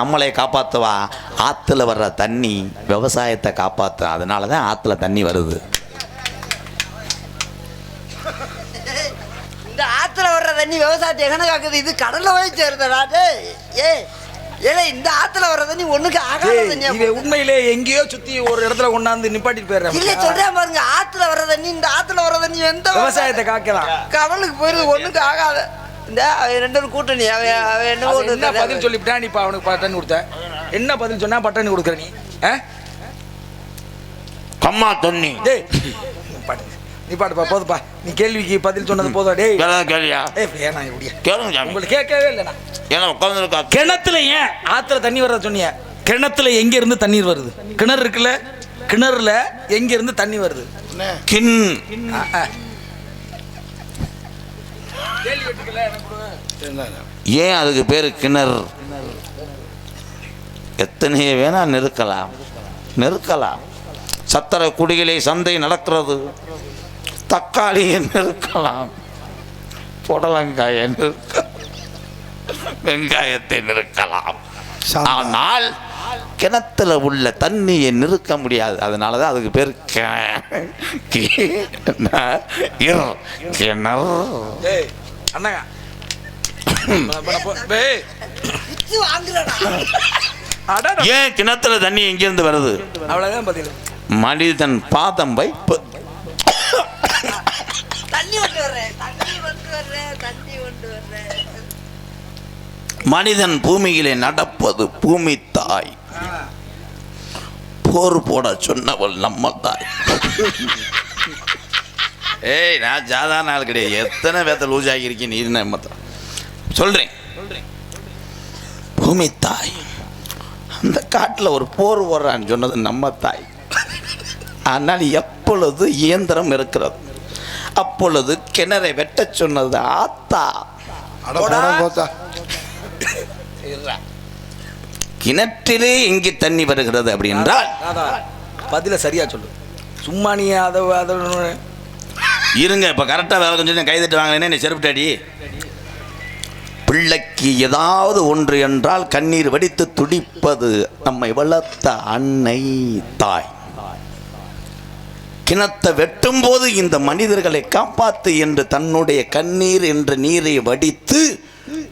நம்மளை காப்பாற்றுவா ஆற்றுல வர்ற தண்ணி விவசாயத்தை காப்பாற்றும் அதனால தான் ஆற்றுல தண்ணி வருது. இந்த ஆத்துல வர்ற தண்ணி விவசாயத்தை எங்கன காக்குது? இது கடல்ல போய் சேருதடா டேய். ஏ ஏலே இந்த ஆத்துல வர்ற தண்ணி ஒண்ணுக்கு ஆகாத உண்மையிலே எங்கேயோ சுத்தி ஒரு இடத்துல கொண்டாந்து நிப்பாட்டிட்டு இல்ல போயிடுறேன் சொல்றேன் பாருங்க ஆத்துல வர்ற தண்ணி இந்த ஆத்துல வர்ற தண்ணி எந்த விவசாயத்தை காக்கலாம். கவலுக்கு போயிருது ஒண்ணுக்கு ஆகாத. இந்த அவன் ரெண்டு கூட்டணி அவன் அவன் என்ன என்ன பதில் கூட்டு சொல்லிவிட்டான் நீ இப்ப அவனுக்கு பட்டன் கொடுத்த. என்ன பதில் சொன்னா பட்டன் கொடுக்குற நீ? ஆ? கம்மா தண்ணி டேய் நிப்பாட்டு நிப்பாட்டுப்பா போதுப்பா நீ கேள்விக்கு பதில் சொன்னது போதும் டேய். கேளியா ஏய் வேணாம் இப்படியா கேளுங்க உங்களுக்கு கேட்கவே இல்லைண்ணா. ஏன்னா உட்காந்துருக்கா கிணத்துல ஏன் ஆத்துல தண்ணி வர்றத சொன்னீங்க கிணத்துல எங்க இருந்து தண்ணீர் வருது? கிணறு இருக்குல்ல? கிணறுல எங்க இருந்து தண்ணி வருது? ஆ. ஏன் அதுக்கு பேர் கிணறு? எத்தனையோ வேணா நெருக்கலாம். நெருக்கலாம். சத்திர குடிகளை சந்தை நடக்கிறது. தக்காளியை நெருக்கலாம். புடலங்காயை நெருக்கலாம். வெங்காயத்தை நெருக்கலாம். ஆனால் கிணத்துல உள்ள தண்ணியை நிறுக்க முடியாது. அதனால தான் அதுக்கு பேர். கிணறு. அண்ணா. ஏன் கிணத்துல தண்ணி எங்கிருந்து வருது? அவ்வளவுதான் மனிதன் பாதம் வர்றேன் மனிதன் பூமியிலே நடப்பது பூமி தாய். போர் போட சொன்னவள் நம்ம தாய். ஏய் நான் சாதாரண ஆள் கிடையாது. எத்தனை பேத்த லூஸ் ஆகியிருக்கேன் நீர் மத்த சொல்றேன். பூமி தாய். அந்த காட்டில் ஒரு போர் போடுறான்னு சொன்னது நம்ம தாய். ஆனால் எப்பொழுது இயந்திரம் இருக்கிறது? அப்பொழுது கிணறை வெட்டச் சொன்னது ஆத்தா. கிணற்றிலே எங்கே தண்ணி வருகிறது அப்படி என்றால் பதில சரியா சொல்லு. சும்மா நீ அதை அதை இருங்க இப்போ கரெக்டாக வேலை கொஞ்சம் கைதட்டு வாங்கினேன் நீ செருப்புட்டாடி பிள்ளைக்கு ஏதாவது ஒன்று என்றால் கண்ணீர் வடித்து துடிப்பது நம்மை வளர்த்த அன்னை தாய். கிணத்தை வெட்டும் போது இந்த மனிதர்களை காப்பாத்து என்று தன்னுடைய கண்ணீர் என்ற நீரை வடித்து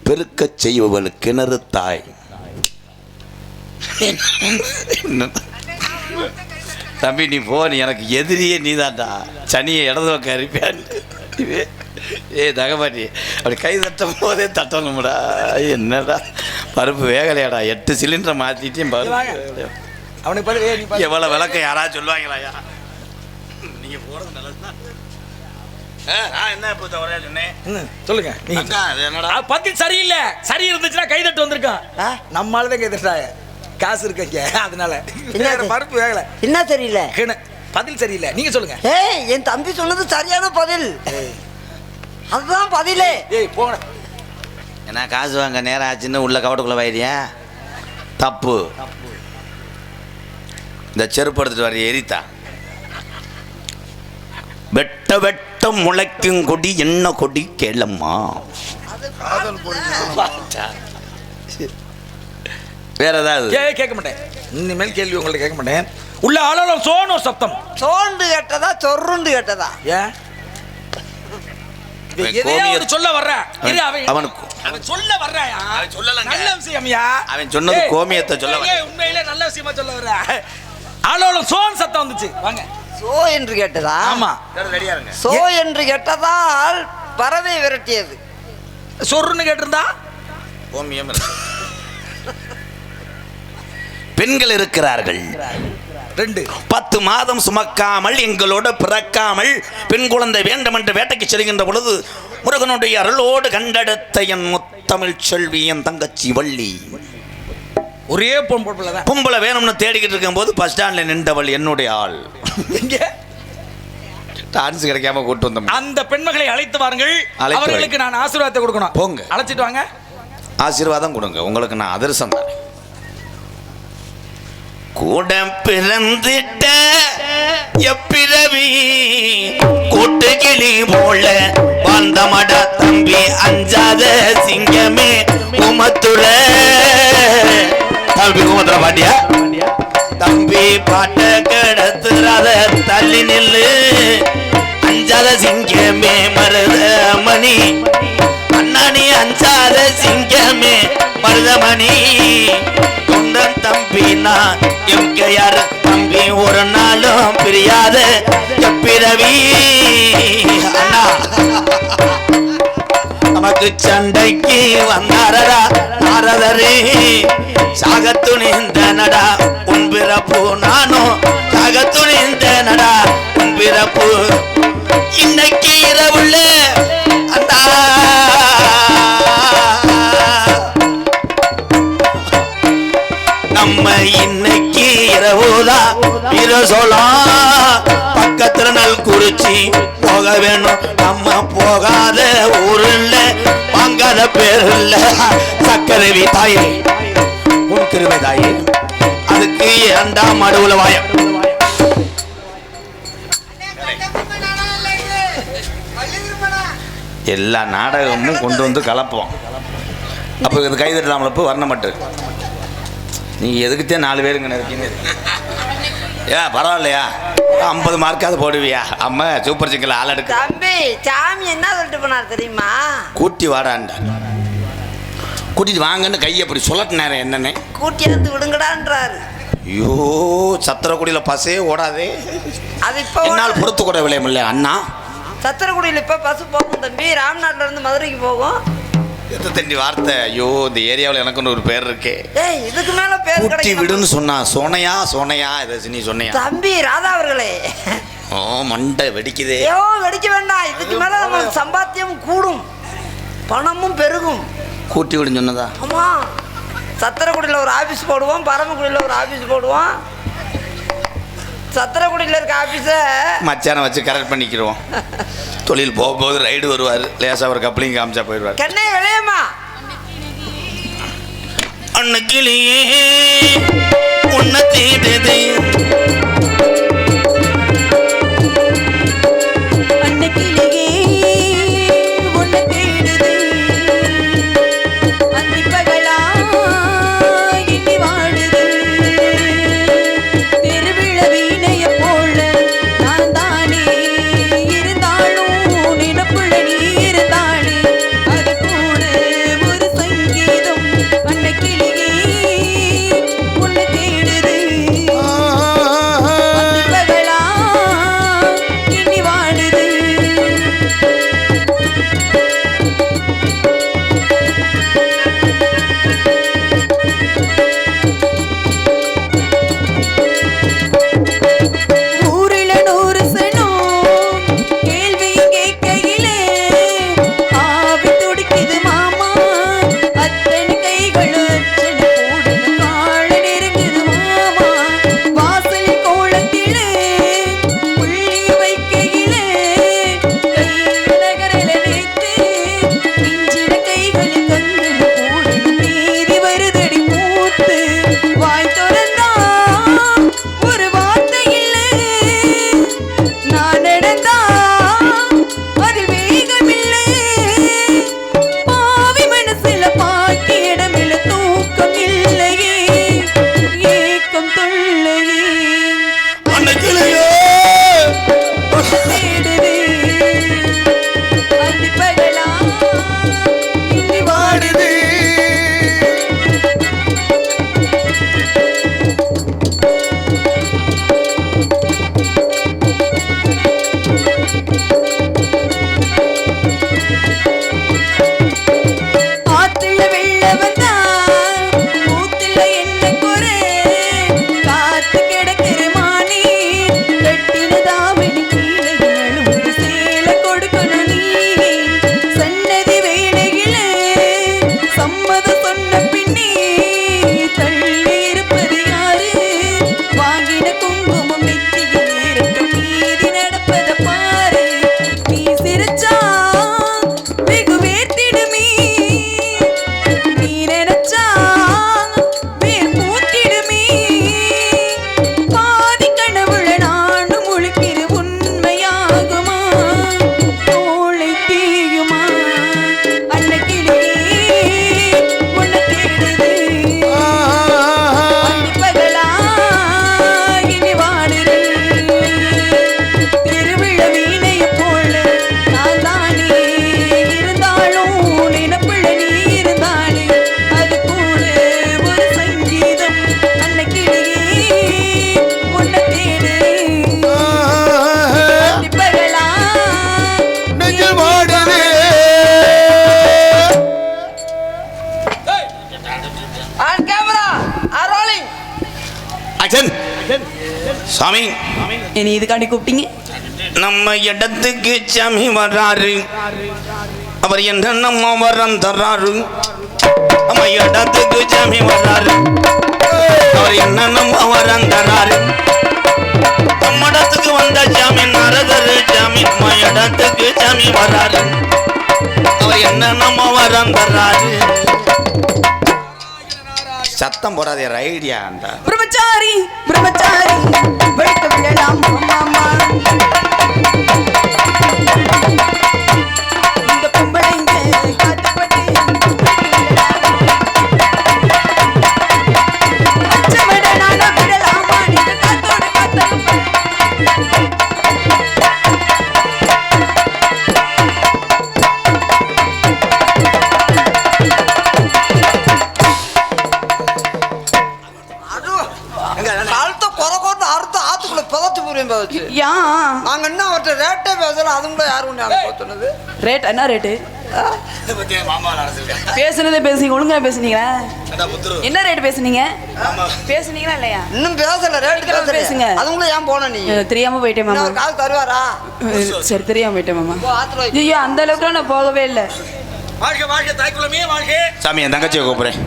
பெருக்கச் செய்பவள் கிணறு தாய். என்ன? தம்பி நீ போ நீ எனக்கு எதிரியே நீதான்டா. சனியை இடது பக்கம் அரிப்பியான் ஏ தகபாட்டி அப்படி கை தட்டும் போதே தட்டணும்டா. என்னடா பருப்பு வேகலையாடா. எட்டு சிலிண்டரை மாற்றிட்டையும் பருப்பு அவனுக்கு நீ எவ்வளோ விளக்கம் யாராவது சொல்லுவாங்களாயா? நீங்கள் போகிறது சொன்னேன்? ம், சொல்லுங்க. நீ என்னடா? பதில் சரியில்லை. சரி இருந்துச்சுன்னா கை தட்டு வந்திருக்கான் தான் கை தட்டாய காசு இருக்கீங்க அதனால. என்னது? வேற பருப்பு வேகல. என்ன தெரியல கிண பதில் சரியில்லை. நீங்க சொல்லுங்க. ஏய் என் தம்பி சொன்னது சரியான பதில். அதுதான் பதிலே. ஏய் போங்க. ஏன்னா காசு வாங்க நேரம் ஆச்சுன்னு உள்ள கவட்டுக்குள்ளே வாயிரியா தப்பு. இந்த செருப்பு எடுத்துட்டு வர எரித்தா? வெட்ட வெட்ட முளைக்கும் கொடி என்ன கொடி கேளம்மா? வேற ஏதாவது? ஏய் கேட்க மாட்டேன். இனிமேல் கேள்வி உங்கள்ட்ட கேட்க மாட்டேன். உள்ள ஆளாலும் சோனோ சத்தம் சோண்டு கெட்டதா சொருண்டு கெட்டதா? ஏன்? சொல்ல வர்ற? இரு, அவன் அவனுக்கு அவன் சொல்ல வர்றாயா அவன் சொல்லலங்க. நல்ல விஷயம்யா. அவன் சொன்னது கோமியத்தை சொல்ல உண்மையிலே நல்ல விஷயமா சொல்ல வர்ற. ஆளோட சோன் சத்தம் வந்துச்சு. வாங்க. சோ என்று கேட்டதா? ஆமா. சோ என்று கேட்டதால் பறவை விரட்டியது. சொருன்னு கேட்டிருந்தா? கோமியம். பெண்கள் இருக்கிறார்கள். ரெண்டு. பத்து மாதம் சுமக்காமல் எங்களோட பிறக்காமல் பெண் குழந்தை வேண்டும் என்று வேட்டைக்கு செல்கின்ற பொழுது முருகனுடைய அருளோடு கண்டெடுத்த என் முத்தமிழ் செல்வி என் தங்கச்சி வள்ளி. ஒரே தான். பொம்பளை வேணும்னு தேடிக்கிட்டு இருக்கும்போது பஸ் ஸ்டாண்டில் நின்றவள் என்னுடைய ஆள். எங்க? டான்ஸ் கிடைக்காம கூட்டு வந்தோம் அந்த பெண்மகளை அழைத்து வாருங்கள். அவர்களுக்கு நான் ஆசீர்வாதத்தை கொடுக்கணும். போங்க. அழைச்சிட்டு வாங்க. ஆசீர்வாதம் கொடுங்க. உங்களுக்கு நான் அதிரசம் தரேன். கூட பிறந்திட்ட எப்பிறவி? கூட்டுக்கிளி போல வந்தமட தம்பி அஞ்சாத சிங்கமே உமத்துல தம்பி குமத்திர பாட்டியா? தம்பி பாட்ட கடத்துறாத தள்ளி நில்லு. அஞ்சாத சிங்கமே மருத மணி அண்ணாணி அஞ்சாத சிங்கமே மருதமணி. தொண்டன் தம்பி நான் எம்கேஆர் தம்பி. ஒரு நாளும் பிரியாத. எப்பிரவி அண்ணா. நமக்கு சண்டைக்கு வந்தாரடா நாரதரே. சாகத்துணிந்த நடா உன் பிறப்பு நானும் சாகத்துணிந்த நடா உன் பிறப்பு. இன்னைக்கு இரசோலாம் பக்கத்துல நல் குறிச்சி போக வேணும். நம்ம போகாத ஊருல்ல வாங்காத பேர் இல்ல சக்கரவி தாயே உன் கிருமை தாயே. அதுக்கு ஏண்டா மடுவுல வாயம். எல்லா நாடகமும் கொண்டு வந்து கலப்போம் அப்போ இது கைதட்டாமலப்பு வர்ணமட்டு நீ எதுக்குத்தே நாலு பேருங்க இருக்கீங்க ஏ பரவாயில்லையா? ஐம்பது மார்க்காவது போடுவியா? அம்மா சூப்பர் சிங்கிள் ஆள் எடுக்க. தம்பி சாமி என்ன சொல்லிட்டு போனார் தெரியுமா? கூட்டி வாடான்டா. கூட்டிட்டு வாங்கன்னு கையை அப்படி சொல்லட்டு நேரம் என்னன்னு. கூட்டி எடுத்து விடுங்கடான்றாரு. ஐயோ சத்திரக்குடியில் பசே ஓடாதே. அது இப்போ என்னால் பொறுத்து கூட விளையமில்ல அண்ணா. சத்திரக்குடியில் இப்போ பஸ் போகும் தம்பி ராம்நாட்ல இருந்து மதுரைக்கு போகும். தண்டி வார்த்தை? ஐயோ இந்த ஏரியாவில் எனக்குன்னு ஒரு பேர் இருக்கே. ஏய் இதுக்கு மேல பேர் கூட்டி விடுன்னு சொன்னா சோனையா சோனையா ஏதாச்சும் நீ சொன்னையா? தம்பி ராதா அவர்களே. ஓ மண்டை வெடிக்குதே. ஐயோ வெடிக்க வேண்டாம். இதுக்கு மேல நம்மளுக்கு சம்பாத்தியம் கூடும். பணமும் பெருகும். கூட்டி விடுன்னு சொன்னதா? ஆமா. சத்திரக்குடியில் ஒரு ஆபீஸ் போடுவோம் பரமக்குடியில் ஒரு ஆபீஸ் போடுவோம். சத்திரக்குடியில் இருக்க ஆபீஸை மச்சானை வச்சு கரெக்ட் பண்ணிக்கிறோம் தொழில் போகும்போது ரைடு வருவார். லேசாக ஒரு கப்ளிங் காமிச்சா போயிடுவார். கண்ணே விளையம்மா. அன்னைக்கிலேயே உன்னை தேடுது. ஆக்ஷன் சாமி. என்னை இதுக்காண்டி கூப்பிட்டீங்க? நம்ம இடத்துக்கு சாமி வர்றாரு அவர் என்ன நம்ம வரம் தர்றாரு நம்ம இடத்துக்கு சாமி வர்றாரு அவர் என்ன நம்ம வரம் தர்றாரு நம்ம இடத்துக்கு வந்த சாமி நரதரு சாமி நம்ம இடத்துக்கு சாமி வர்றாரு அவர் என்ன நம்ம வரம் தர்றாரு சத்தம் போடாத ஐடியா அந்த பிரம்மச்சாரி பிரம்மச்சாரி வெளுக்க கழுத்தை குறை கொண்டு அறுத்து ஆத்துக்குள்ள புதச்சு போடுவேன் வச்சு. யா. நாங்க என்ன அவர்கிட்ட ரேட்டே பேசுறோம் அதுவும் கூட யாரும் அனுப்ப சொன்னது? ரேட் என்ன ரேட்டு பேசுனதே பேசுனீங்க ஒழுங்கா பேசுனீங்களா? என்ன ரேட் பேசுனீங்க? பேசுனீங்களா இல்லையா? இன்னும் பேசல ரேட் பேசுங்க. கூட ஏன் போன நீ? தெரியாம போயிட்டேன் மாமா. காசு தருவாரா? சரி தெரியாம போயிட்டேன் மாமா. ஐயோ அந்த அளவுக்கு நான் போகவே இல்லை. வாழ்க வாழ்க தாய்க்குளமே வாழ்க. சாமி என் தங்கச்சியை கூப்பிடுறேன்.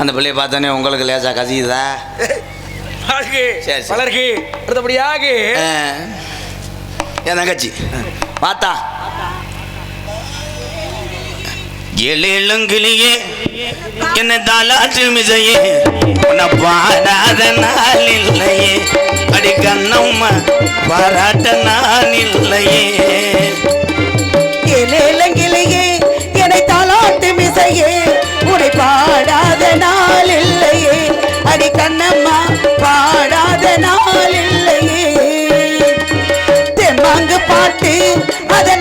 அந்த பிள்ளைய பார்த்தோன்னே உங்களுக்கு லேசா கசியுதா? வாழ்க சரி, சரி. வளர்க. அடுத்தபடியாக. என் தங்கச்சி. பார்த்தா ஏழேழுங்கிலேயே என்ன தாலாற்று மிசையே. உன்னை பாடாத நாள் இல்லையே. அடி கண்ணம்மா பாராட்ட நான் இல்லையே. பாட்டு அதை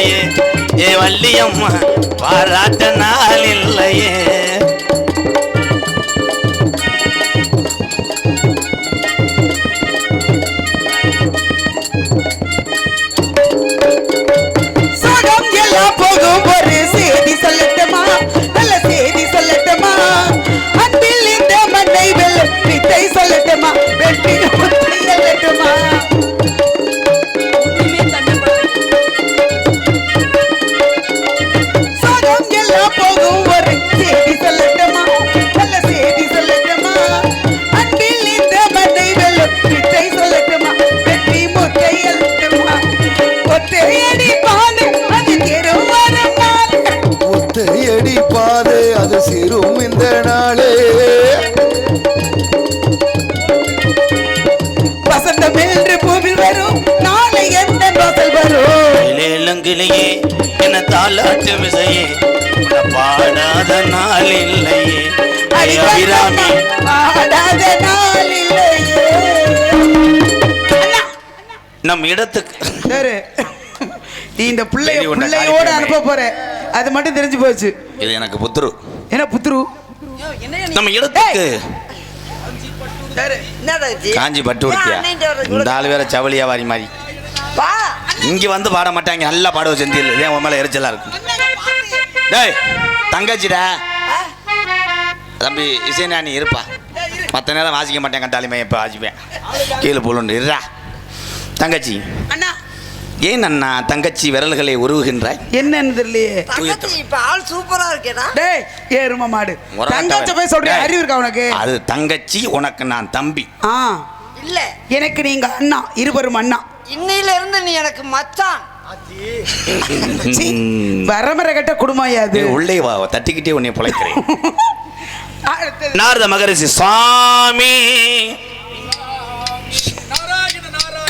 இல்லையே. ஏ வள்ளியம்மா பாராட்ட நாள் இல்லையே. நாள் இல்லையே ஐ அபிராமி ஆடாத நாள் இல்லையே. நம் இடத்துக்கு. சரி. நீ இந்த பிள்ளைய பிள்ளையோட. அனுப்ப போற அது மட்டும் தெரிஞ்சு போச்சு. இது எனக்கு புத்துரு. என்ன புத்துரு? நம்ம இடத்துக்கு. காஞ்சி பட்டு இவ்வளவு இந்த ஆள் வேற சவலியா வாரி மாதிரி. வா. இங்க வந்து பாட மாட்டாங்க. நல்லா பாடுவ செந்தில். ஏன் உன் மேல எரிச்சலா இருக்கும் டேய் தங்கச்சிடா. தம்பி இசைஞானி இருப்பா. மற்ற நேரம் வாசிக்க மாட்டேன் கண்டாலுமே இப்போ வாசிப்பேன். கீழே போலுண்டு இருடா. தங்கச்சி. அண்ணா. ஏன் அண்ணா தங்கச்சி விரல்களை உருவுகின்றாய்? என்னன்னு தெரியலையே. தங்கச்சி இப்ப ஆள் சூப்பரா இருக்கேடா டேய் ஏறுமா மாடு. முரட்டாவே. தங்கச்ச போய் சொல்றேன் டேய், அறிவு இருக்கா உனக்கு? அது தங்கச்சி உனக்கு நான் தம்பி. ஆ. இல்ல. எனக்கு நீங்க அண்ணா இருவரும் அண்ணா. இன்னையில இருந்து நீ எனக்கு மச்சான். வரமர கட்ட குடும்பம் ஐயா அது? ஏய், உள்ளே வா தட்டிக்கிட்டே உன்னை பிழைக்கிறேன். நாரத மகரிஷி சுவாமி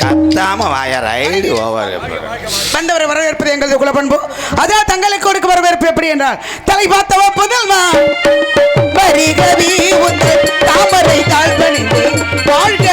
கத்தாம வாயா ரைடு ஓவர் வந்தவரை வரவேற்பது எங்களது குலப்பண்பு. அதான் தங்களுக்கு கொடுக்க வரவேற்பு எப்படி என்றால் தலை பார்த்தவ புதல்மா உந்து தாமரை தாழ் பணிந்து வாழ்க